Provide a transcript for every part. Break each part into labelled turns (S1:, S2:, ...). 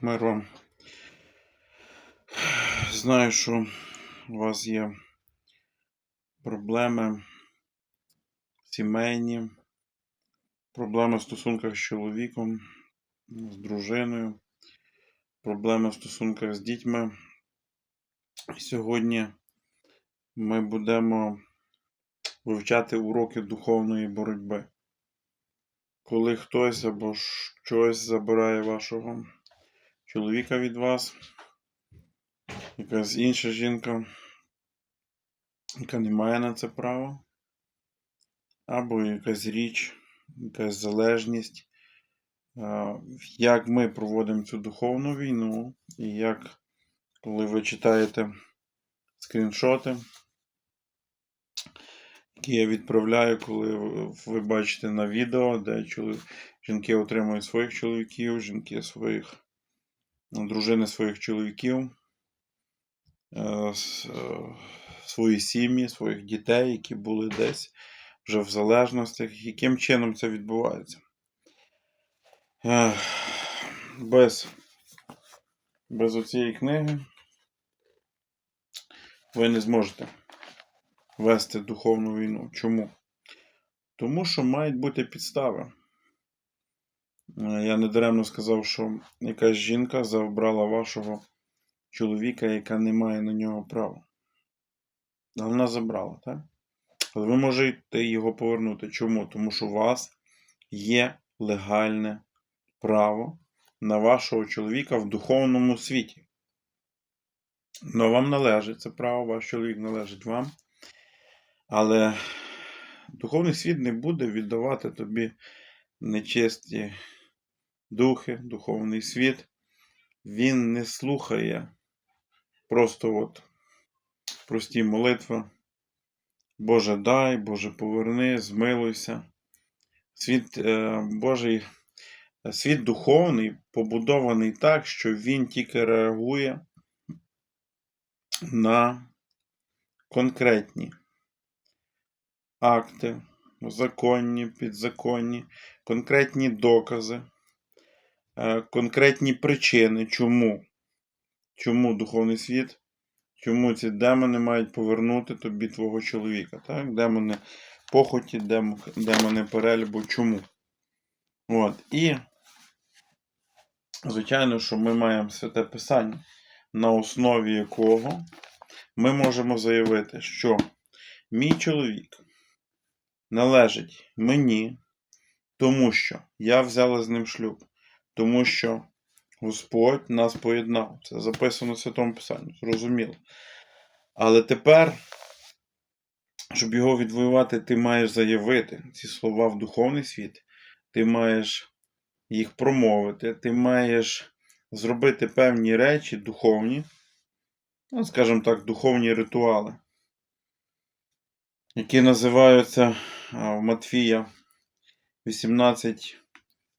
S1: Мир вам. Знаю, що у вас є проблеми сімейні, проблеми в стосунках з чоловіком, з дружиною, проблеми в стосунках з дітьми. Сьогодні ми будемо вивчати уроки духовної боротьби. Коли хтось або щось забирає вашого чоловіка від вас, якась інша жінка, яка не має на це права, або якась річ, якась залежність, як ми проводимо цю духовну війну, і як, коли ви читаєте скріншоти, які я відправляю, коли ви- бачите на відео, де жінки отримують своїх чоловіків, жінки своїх, дружини своїх чоловіків, е, е, свої сім'ї, своїх дітей, які були десь вже в залежностях, яким чином це відбувається. Без, без оцієї книги ви не зможете вести духовну війну. Чому? Тому що мають бути підстави. Е, Я недаремно сказав, що якась жінка забрала вашого чоловіка, яка не має на нього права. Але вона забрала, так? Але ви можете його повернути. Чому? Тому що у вас є легальне право на вашого чоловіка в духовному світі. Но вам належить це право, ваш чоловік належить вам. Але духовний світ не буде віддавати тобі нечисті духи, духовний світ. Він не слухає просто от прості молитви. Боже, дай, Боже, поверни, змилуйся. Світ е, Божий, світ духовний побудований так, що він тільки реагує на конкретні акти, законні, підзаконні, конкретні докази, конкретні причини, чому, чому духовний світ, чому ці демони мають повернути тобі твого чоловіка. Так? Демони похоті, демо- демони перелюбу, чому? От. І, звичайно, що ми маємо святе писання, на основі якого ми можемо заявити, що мій чоловік належить мені, тому що я взяла з ним шлюб, тому що Господь нас поєднав. Це записано в Святому Писанні, зрозуміло. Але тепер, щоб його відвоювати, ти маєш заявити ці слова в духовний світ, ти маєш їх промовити, ти маєш зробити певні речі духовні, ну, скажімо так, духовні ритуали, які називаються в Матфія 18,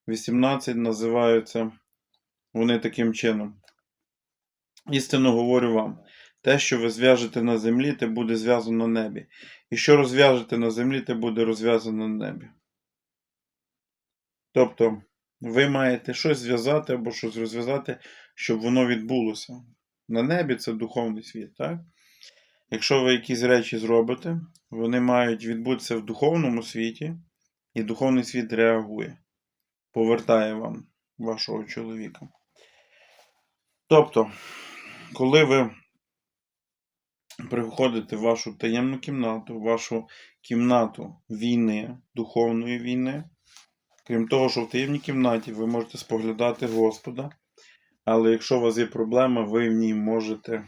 S1: 18 називаються вони таким чином. Істинно говорю вам, те, що ви зв'яжете на землі, те буде зв'язано на небі. І що розв'яжете на землі, те буде розв'язано на небі. Тобто, ви маєте щось зв'язати або щось розв'язати, щоб воно відбулося. На небі це духовний світ, так? Якщо ви якісь речі зробите, вони мають відбутися в духовному світі, і духовний світ реагує, повертає вам вашого чоловіка. Тобто, коли ви приходите в вашу таємну кімнату, в вашу кімнату війни, духовної війни, крім того, що в таємній кімнаті ви можете споглядати Господа, але якщо у вас є проблема, ви в ній можете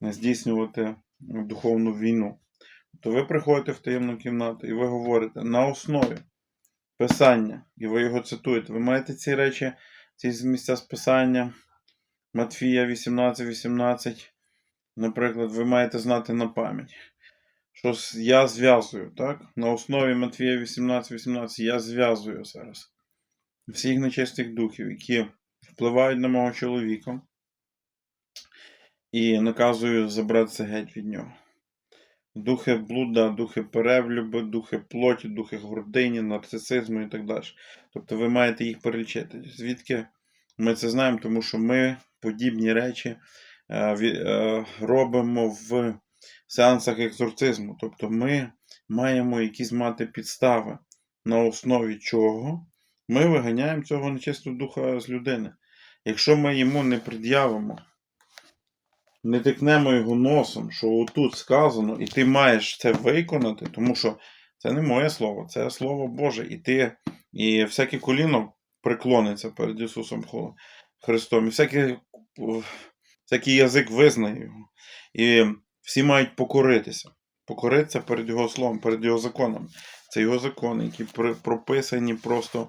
S1: здійснювати духовну війну. То ви приходите в таємну кімнату і ви говорите на основі Писання, і ви його цитуєте. Ви маєте ці речі, ці місця з Писання, Матфія 18, 18, наприклад, ви маєте знати на пам'ять. Що я зв'язую, так? На основі Матфія 18, 18 я зв'язую зараз всіх нечистих духів, які впливають на мого чоловіка, і наказую забратися геть від нього. Духи блуда, духи перевлюби, духи плоті, духи гордині, нарцисизму і так далі. Тобто ви маєте їх перелічити. Звідки Ми це знаємо, тому що ми подібні речі е, е, робимо в сеансах екзорцизму. Тобто ми маємо якісь мати підстави, на основі чого ми виганяємо цього нечистого духа з людини. Якщо ми йому не пред'явимо, не тикнемо його носом, що отут сказано, і ти маєш це виконати, тому що це не моє слово, це слово Боже. І ти, і всяке коліно преклониться перед Ісусом Христом, і всякий, всякий язик визнає його. І всі мають покоритися. Покоритися перед Його словом, перед Його законами. Це Його закони, які прописані просто.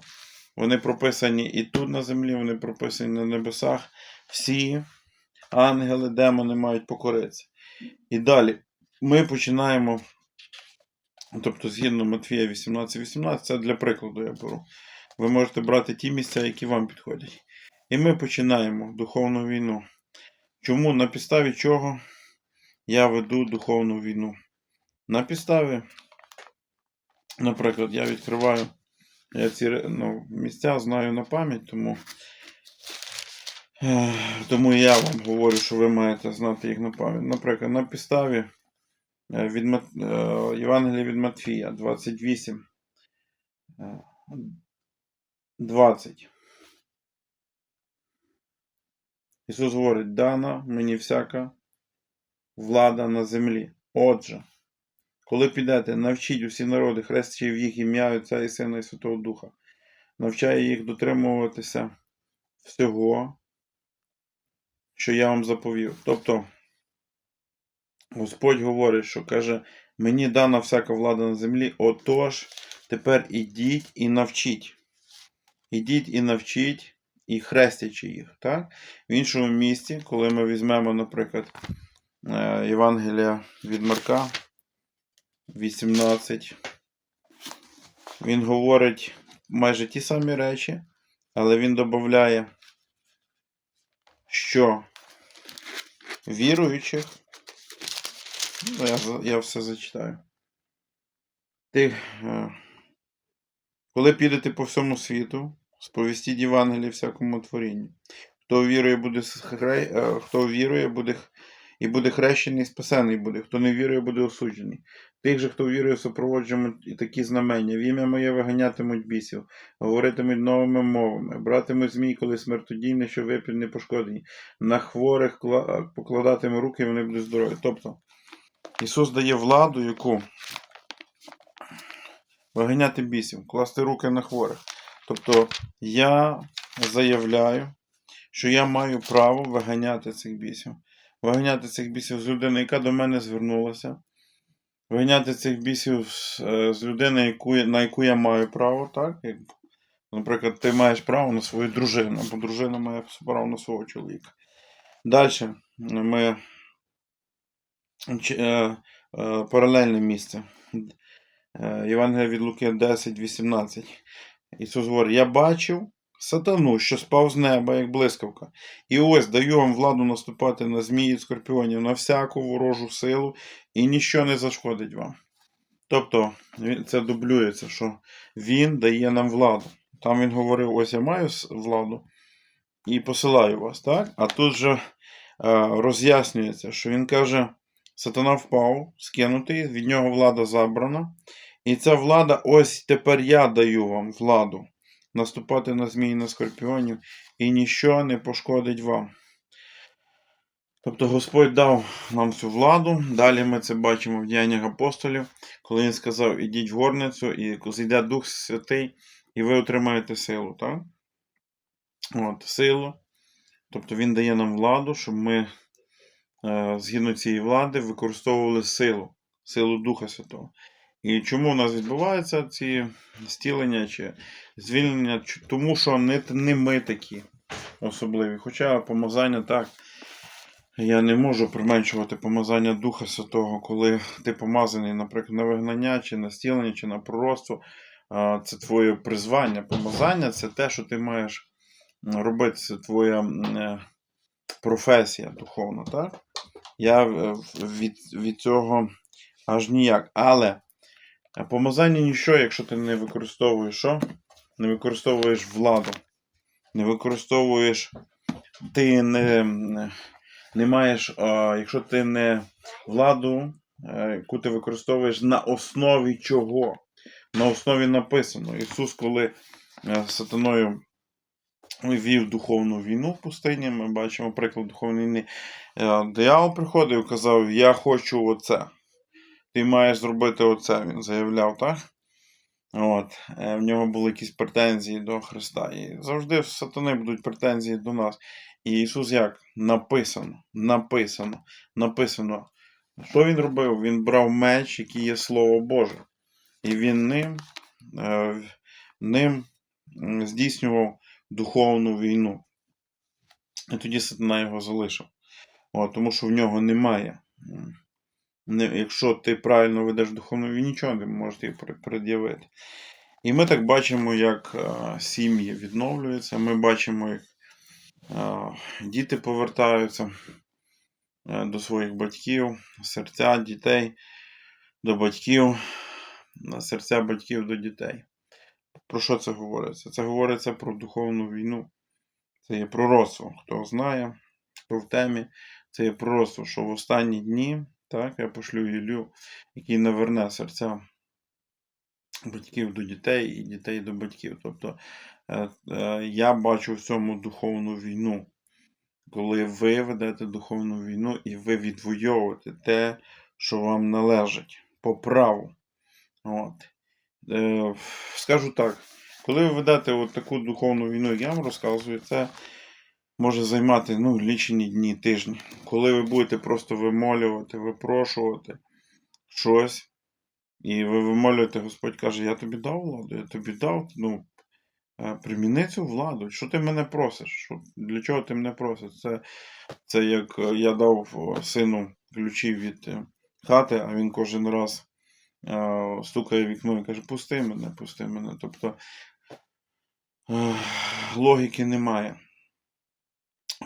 S1: Вони прописані і тут на землі, вони прописані на небесах. Всі ангели, демони мають покоритися. І далі ми починаємо. Тобто, згідно Матфія 18.18, це для прикладу я беру. Ви можете брати ті місця, які вам підходять. І ми починаємо духовну війну. Чому? На підставі чого я веду духовну війну? На підставі, наприклад, я відкриваю я ці ну, місця знаю на пам'ять, тому, тому я вам говорю, що ви маєте знати їх на пам'ять. Наприклад, на підставі е, від Мат... е, Євангелія від Матфія 28. е, 20. Ісус говорить, дана мені всяка влада на землі. Отже, коли підете, навчіть усі народи, хрестячи в їх ім'я Отця і Сина і Святого Духа, навчає їх дотримуватися всього, що я вам заповів. Тобто, Господь говорить, що каже, мені дана всяка влада на землі, отож, тепер ідіть і навчіть. Ідіть і навчіть, і хрестячи їх. Так? В іншому місці, коли ми візьмемо, наприклад, е, Євангелія від Марка 18, він говорить майже ті самі речі, але він додає, що віруючих, ну, я, я все зачитаю. Ти, е, коли підете по всьому світу, сповістіть Євангеліє всякому творінню. Хто вірує, буде е, хто вірує, буде і буде хрещений, спасений буде. Хто не вірує, буде осуджений. Тих же, хто вірує, супроводжують і такі знамення. В ім'я моє виганятимуть бісів, говоритимуть новими мовами, братимуть змій, коли смертодійне, що випід не пошкодені. На хворих кла- покладатиме руки, і вони будуть здорові. Тобто, Ісус дає владу, яку виганяти бісів, класти руки на хворих. Тобто я заявляю, що я маю право виганяти цих бісів. Виганяти цих бісів з людини, яка до мене звернулася. Виганяти цих бісів з, е, людини, яку, на яку я маю право, так? Наприклад, ти маєш право на свою дружину, або дружина має право на свого чоловіка. Далі ми е, е, паралельне місце. Євангелія від Луки 10, 18. Ісус говорить: Я бачив сатану, що спав з неба, як блискавка. І ось даю вам владу наступати на змії, скорпіонів, на всяку ворожу силу, і ніщо не зашкодить вам. Тобто, це дублюється, що Він дає нам владу. Там він говорив: ось я маю владу і посилаю вас, так? А тут же е, роз'яснюється, що він каже: Сатана впав, скинутий, від нього влада забрана. І ця влада, ось тепер я даю вам владу наступати на змій на скорпіонів, і ніщо не пошкодить вам. Тобто Господь дав нам цю владу. Далі ми це бачимо в діяннях апостолів, коли він сказав: ідіть в горницю, і зійде Дух Святий, і ви отримаєте силу. Так? От, силу. Тобто він дає нам владу, щоб ми е, згідно цієї влади використовували силу, силу Духа Святого. І чому у нас відбуваються ці стілення чи звільнення? Тому що не, не ми такі особливі. Хоча помазання так. Я не можу применшувати помазання Духа Святого, коли ти помазаний, наприклад, на вигнання, чи на стілення, чи на пророцтво. Це твоє призвання. Помазання це те, що ти маєш робити, це твоя е, професія духовна, так? Я е, від, від цього аж ніяк. Але а помазання ніщо, якщо ти не використовуєш що? Не використовуєш владу. не використовуєш, ти не, не маєш, а, якщо ти не владу, е, яку ти використовуєш на основі чого? На основі написано. Ісус, коли е, сатаною вів духовну війну в пустині, ми бачимо приклад духовної війни. Е, Диявол приходив і казав: Я хочу оце. Ти маєш зробити оце. Він заявляв, так? От, е, в нього були якісь претензії до Христа. І завжди в сатани будуть претензії до нас. І Ісус як? Написано, написано, написано. Що він робив? Він брав меч, який є Слово Боже. І він ним, е, ним здійснював духовну війну. І тоді сатана його залишив. От, тому що в нього немає. Якщо ти правильно ведеш духовну війну, нічого не можеш її пред'явити. І ми так бачимо, як е, сім'ї відновлюються. Ми бачимо, як е, діти повертаються е, до своїх батьків, серця дітей до батьків, серця батьків до дітей. Про що це говориться? Це говориться про духовну війну. Це є пророцтво. Хто знає, хто в темі, це є пророцтво, що в останні дні так, я пошлю Ілю, який наверне серця батьків до дітей і дітей до батьків. Тобто е, е, я бачу в цьому духовну війну. Коли ви ведете духовну війну і ви відвоюєте те, що вам належить по праву. От. Е, скажу так, коли ви ведете от таку духовну війну, як я вам розказую, це може займати ну, лічені дні, тижні. Коли ви будете просто вимолювати, випрошувати щось, і ви вимолюєте, Господь каже, я тобі дав владу, я тобі дав, ну, е, приміни цю владу. Що ти мене просиш? Що, для чого ти мене просиш? Це, це як е, я дав сину ключі від е, хати, а він кожен раз е, стукає вікно і каже, пусти мене, пусти мене. Тобто е, логіки немає.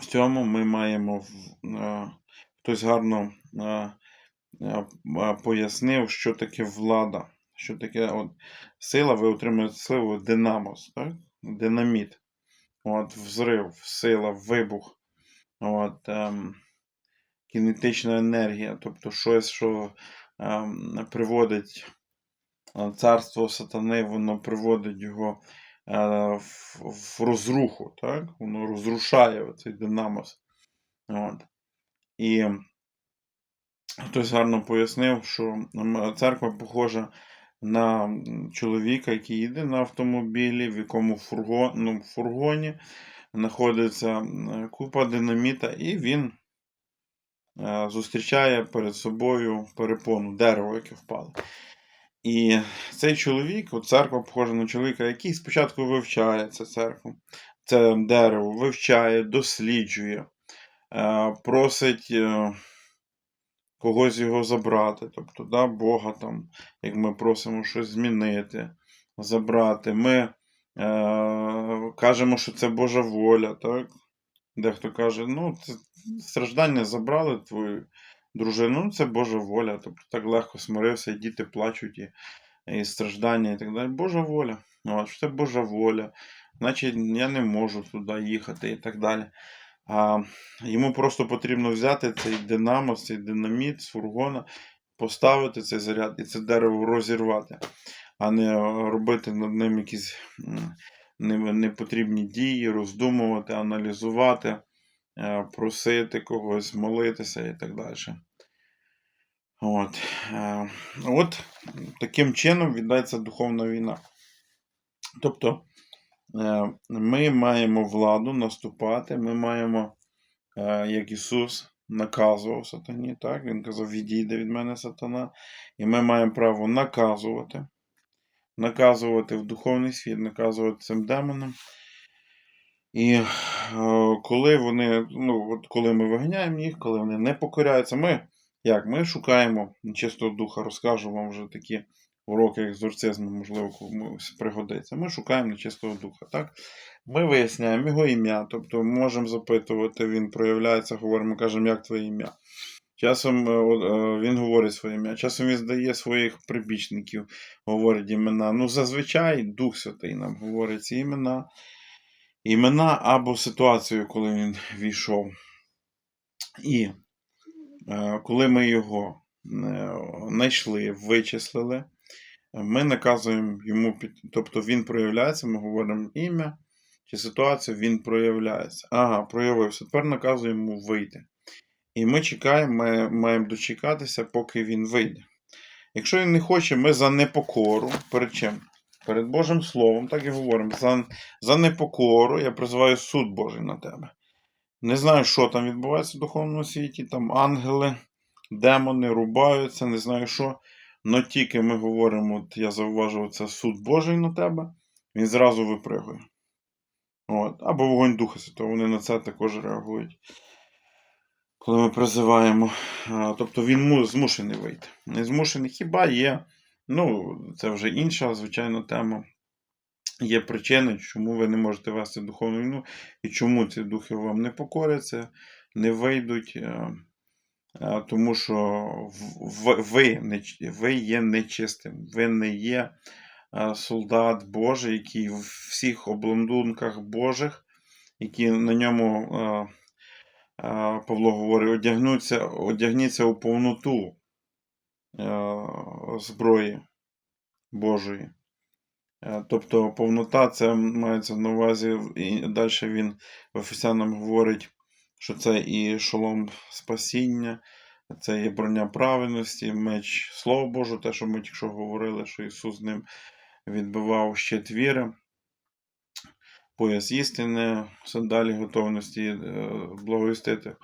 S1: В цьому ми маємо е, хтось гарно е, е, пояснив, що таке влада. Що таке от, сила, ви отримуєте силу динамос, так? динаміт. От, взрив, сила, вибух. От, ем, кінетична енергія, тобто щось, що ем, приводить царство сатани, воно приводить його в, в розруху, так? Воно розрушає цей динамос. От. І хтось гарно пояснив, що церква похожа на чоловіка, який їде на автомобілі, в якому фургон, ну, фургоні знаходиться купа динаміта, і він е, зустрічає перед собою перепону, дерево, яке впало. І цей чоловік, от церква похожа на чоловіка, який спочатку вивчає це церкву, це дерево, вивчає, досліджує, е, просить е, когось його забрати. Тобто, да, Бога там, як ми просимо щось змінити, забрати. Ми е, кажемо, що це Божа воля. так? Дехто каже, ну, це страждання забрали твою дружину, ну це Божа воля. Тобто так легко смирився, і діти плачуть, і, і страждання, і так далі. Божа воля. От, це Божа воля. Значить, я не можу туди їхати і так далі. А йому просто потрібно взяти цей динамо, цей динаміт з фургона, поставити цей заряд і це дерево розірвати, а не робити над ним якісь непотрібні дії, роздумувати, аналізувати, е, просити когось, молитися і так далі. От. е, От таким чином віддається духовна війна. Тобто е, ми маємо владу наступати, ми маємо, е, як Ісус наказував сатані, так? Він казав, відійде від мене сатана. І ми маємо право наказувати, наказувати в духовний світ, наказувати цим демонам. І коли вони, ну, от коли ми виганяємо їх, коли вони не покоряються, ми як? Ми шукаємо чистого духа, розкажу вам вже такі уроки екзорцизму, можливо, комусь пригодиться. Ми шукаємо нечистого духа. так? Ми виясняємо його ім'я, тобто можемо запитувати, він проявляється, говоримо, кажемо, як твоє ім'я. Часом е, е, він говорить своє ім'я, часом він здає своїх прибічників, говорить імена. Ну, зазвичай Дух Святий нам говорить ці імена. імена або ситуацію, коли він війшов. І коли ми його е, знайшли, вичислили, ми наказуємо йому. Тобто він проявляється, ми говоримо ім'я чи ситуацію, він проявляється. Ага, проявився. Тепер наказуємо йому вийти. І ми чекаємо, ми маємо дочекатися, поки він вийде. Якщо він не хоче, ми за непокору перед чим? Перед Божим Словом, так і говоримо. За, за непокору я призиваю суд Божий на тебе. Не знаю, що там відбувається в духовному світі, там ангели, демони рубаються, не знаю що. Но тільки ми говоримо, от я зауважував, це суд Божий на тебе, він зразу випригує. От. Або вогонь Духа Святого, вони на це також реагують. Коли ми призиваємо. Тобто він змушений вийти. Не змушений, хіба є. Ну, це вже інша, звичайно, тема. Є причини, чому ви не можете вести духовну війну, і чому ці духи вам не покоряться, не вийдуть. е, е, Тому що ви, ви є нечистим, ви не є е, солдат Божий, який в всіх обландунках Божих, які на ньому, Павло говорить, одягнуться, одягніться у повноту зброї Божої. Е, Тобто повнота це мається на увазі, і далі він Ефесянам говорить, що це і шолом спасіння, це і броня праведності, меч Слова Божого, те, що ми тільки що говорили, що Ісус з ним відбивав щит віри, пояс істини, сандалі готовності е, благовістити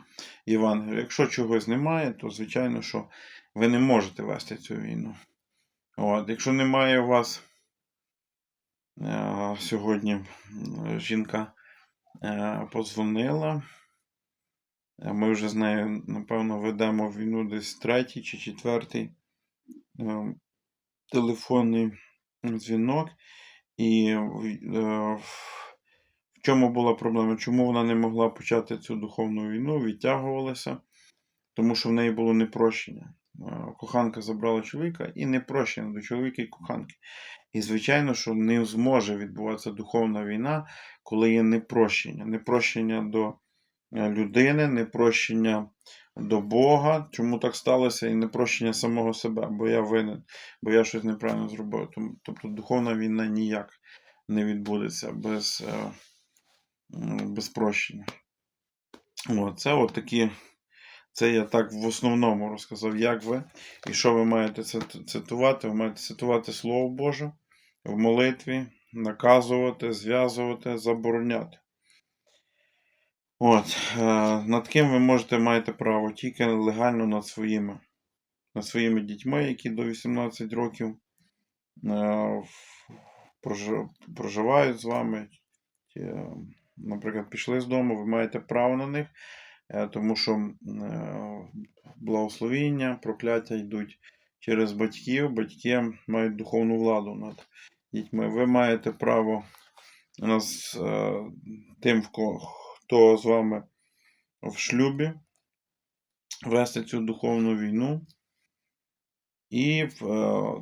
S1: Євангелію. Якщо чогось немає, то звичайно, що ви не можете вести цю війну. От, якщо немає у вас Сьогодні жінка е, подзвонила. Е, Ми вже з нею, напевно, ведемо війну десь третій чи четвертий е, телефонний дзвінок. І в- е, чому була проблема? Чому вона не могла почати цю духовну війну, відтягувалася? Тому що в неї було непрощення. Е, Коханка забрала чоловіка і непрощення до чоловіка і коханки. І, звичайно, що не зможе відбуватися духовна війна, коли є непрощення. Непрощення до е, людини, непрощення до Бога. Чому так сталося? І непрощення самого себе, бо я винен, бо я щось неправильно зробив. Тобто духовна війна ніяк не відбудеться без, е, без прощення. О, це от такі. Це я так в основному розказав, як ви і що ви маєте цитувати. Ви маєте цитувати Слово Боже в молитві, наказувати, зв'язувати, забороняти. От, е, над ким ви можете маєте право тільки легально над своїми, над своїми дітьми, які до 18 років е, проживають з вами. Е, Наприклад, пішли з дому, ви маєте право на них, тому що благословіння, прокляття йдуть через батьків. Батьки мають духовну владу над дітьми. Ви маєте право нас е, тим, хто з вами в шлюбі, вести цю духовну війну. І е,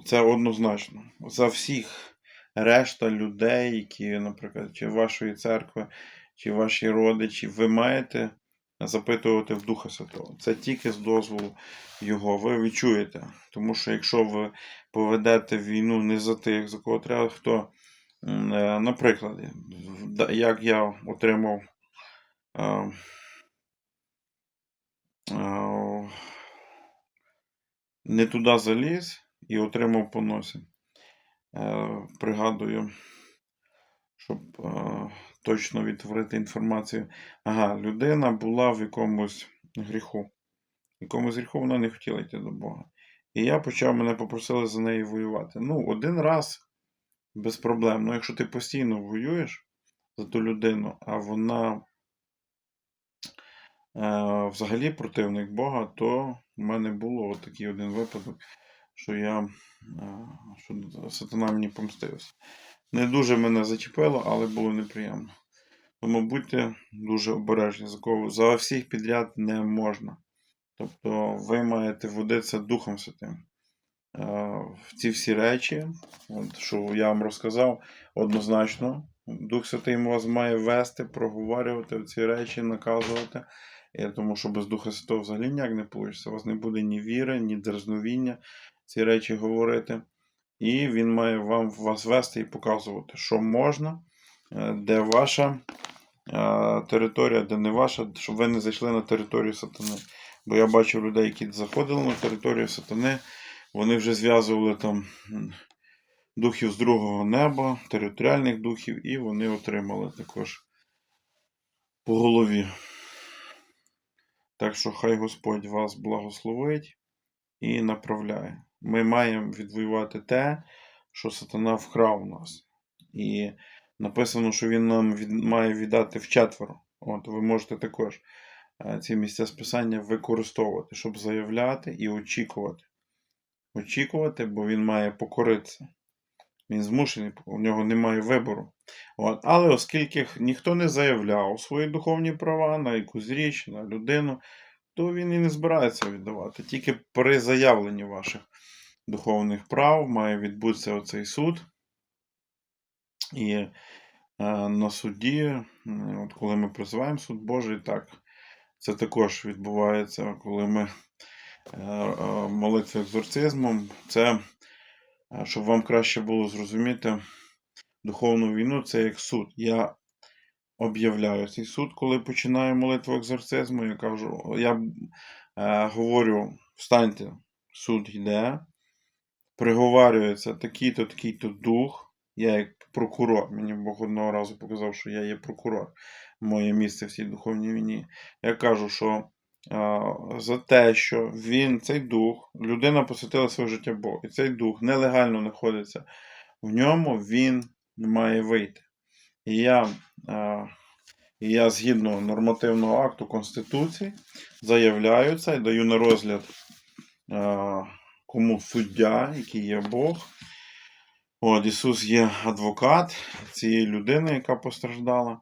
S1: це однозначно. За всіх решта людей, які, наприклад, чи вашої церкви, чи ваші родичі, ви маєте запитувати в Духа Святого. Це тільки з дозволу Його. Ви відчуєте. Тому що якщо ви поведете війну не за тих, за кого треба, хто, е, наприклад, як я отримав. е, е, не туди заліз і отримав по носі. Пригадую, щоб точно відтворити інформацію. Ага, людина була в якомусь гріху. В якомусь гріху вона не хотіла йти до Бога. І я почав, мене попросили за неї воювати. Ну, один раз без проблем. Ну, якщо ти постійно воюєш за ту людину, а вона е, взагалі противник Бога, то в мене було такий один випадок, що я е, що сатана мені помстився. Не дуже мене зачепило, але було неприємно. Тому будьте дуже обережні, за всіх підряд не можна. Тобто ви маєте водитися Духом Святим. Е, В ці всі речі, от, що я вам розказав, однозначно Дух Святий вас має вести, проговорювати ці речі, наказувати. Я тому що без Духа Святого взагалі ніяк не вийде. У вас не буде ні віри, ні дерзновіння ці речі говорити. І він має вам вас вести і показувати, що можна, е, де ваша е, територія, де не ваша, щоб ви не зайшли на територію сатани. Бо я бачив людей, які заходили на територію сатани, вони вже зв'язували там духів з другого неба, територіальних духів, і вони отримали також по голові. Так що хай Господь вас благословить і направляє. Ми маємо відвоювати те, що сатана вкрав у нас. І написано, що він нам від, має віддати вчетверо. От ви можете також е, ці місця списання використовувати, щоб заявляти і очікувати. Очікувати, бо він має покоритися. Він змушений, у нього немає вибору. От. Але оскільки ніхто не заявляв свої духовні права на якусь річ, на людину, то він і не збирається віддавати. Тільки при заявленні ваших духовних прав має відбутися оцей суд. І е, на суді, от коли ми призиваємо суд Божий, так, це також відбувається, коли ми е, е, молитві екзорцизмом. Це, щоб вам краще було зрозуміти, духовну війну це як суд. Я об'являю цей суд, коли починаю молитву екзорцизму. Я кажу, я е, говорю, встаньте, суд йде, приговарюється такий-то, такий-то дух. Я як прокурор. Мені Бог одного разу показав, що я є прокурор. Моє місце в цій духовній війні. Я кажу, що а, за те, що він, цей дух, людина посвятила своє життя Богу, і цей дух нелегально знаходиться в ньому, він має вийти. І я, а, і я згідно нормативного акту Конституції заявляю це і даю на розгляд а, кому суддя, який є Бог. От, Ісус є адвокат цієї людини, яка постраждала.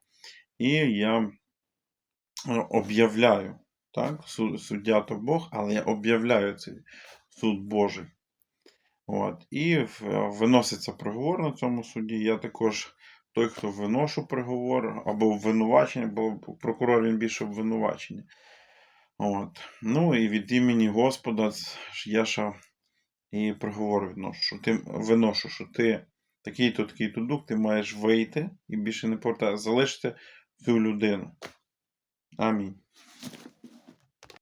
S1: І я е, об'являю, так, суддя то Бог, але я об'являю цей суд Божий. От, і виноситься приговор на цьому суді. Я також той, хто виношу приговор або обвинувачення, бо прокурор він більше обвинувачення. От. Ну і від імені Господа я ще і приговор відношу, що ти виношу, що ти такий-то, такий-то дух, ти маєш вийти і більше не повертати, залишити цю людину. Амінь.